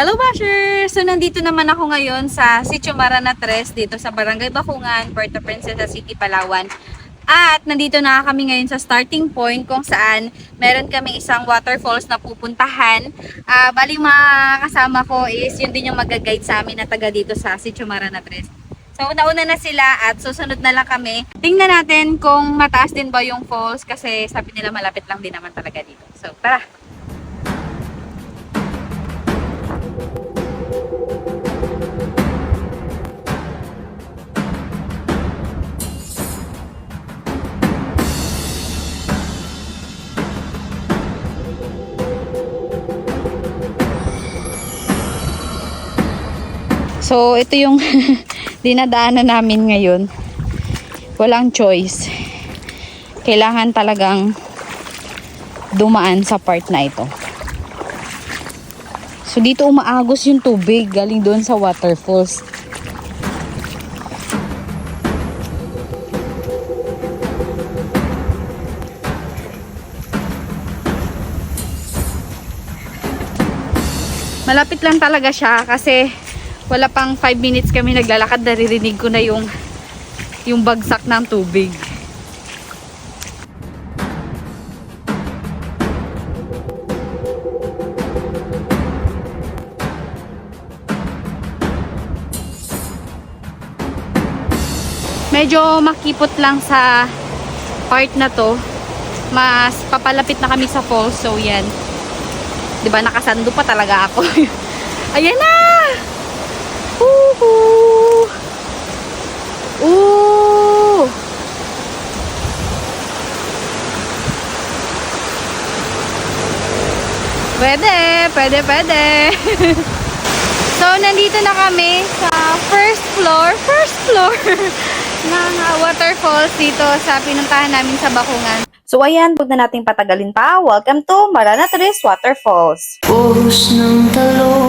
Hello Bashers! So nandito naman ako ngayon sa Sitio Maranatres dito sa Barangay Bakungan, Puerto Princesa City, Palawan. At nandito na kami ngayon sa starting point kung saan meron kami isang waterfalls na pupuntahan. Ah, bali mga kasama ko is yun din yung mag-guide sa amin na taga dito sa Sitio Maranatres. So nauna na sila at susunod na lang kami. Tingnan natin kung mataas din ba yung falls kasi sabi nila malapit lang din naman talaga dito. So tara! So, ito yung dinadaanan namin ngayon. Walang choice. Kailangan talagang dumaan sa part na ito. So, dito umaagos yung tubig galing doon sa waterfalls. Malapit lang talaga siya kasi wala pang 5 minutes kami naglalakad naririnig ko na yung yung bagsak ng tubig. Medyo makipot lang sa part na to. Mas papalapit na kami sa falls. So, yan. ba nakasando pa talaga ako. Ayan na! Woohoo! Ooh! Pwede, pwede, pwede. so, nandito na kami sa first floor, first floor ng uh, waterfalls dito sa pinuntahan namin sa Bakungan. So ayan, huwag na nating patagalin pa. Welcome to Maranatres Waterfalls. Buhos ng talong,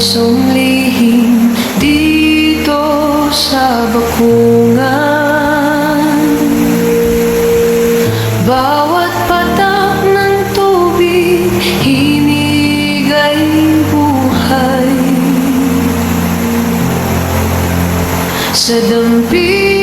Sumlihim dito sa bakungan. Bawat patak ng tubig, hinig ay buhay. Sa dampi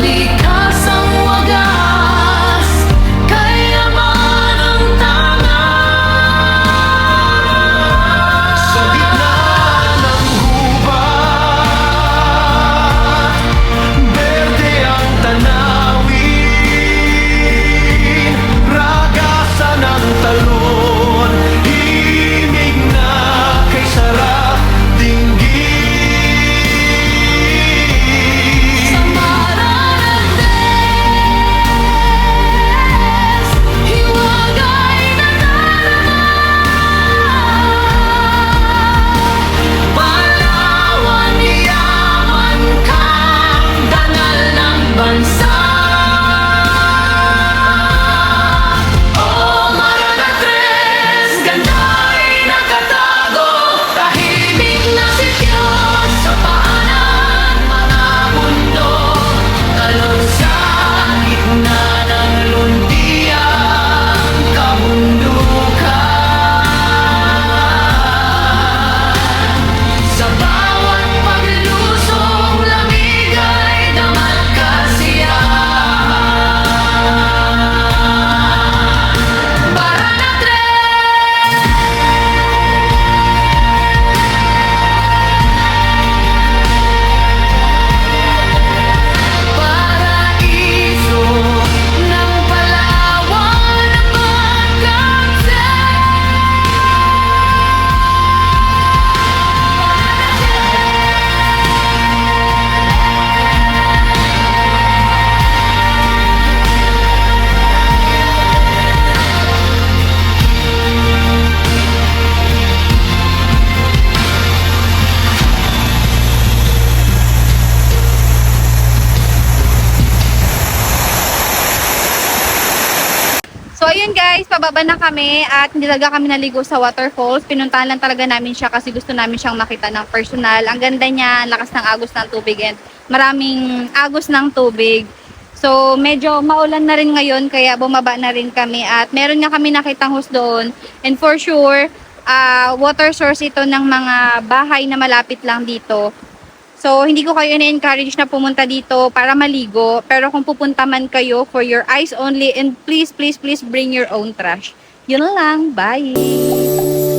leak guys, pababa na kami at hindi talaga kami naligo sa waterfalls. Pinuntahan lang talaga namin siya kasi gusto namin siyang makita ng personal. Ang ganda niya, lakas ng agos ng tubig and maraming agos ng tubig. So, medyo maulan na rin ngayon kaya bumaba na rin kami at meron nga kami nakitang host doon. And for sure, ah, water source ito ng mga bahay na malapit lang dito. So, hindi ko kayo ina-encourage na pumunta dito para maligo. Pero kung pupunta man kayo for your eyes only and please, please, please bring your own trash. Yun lang. Bye!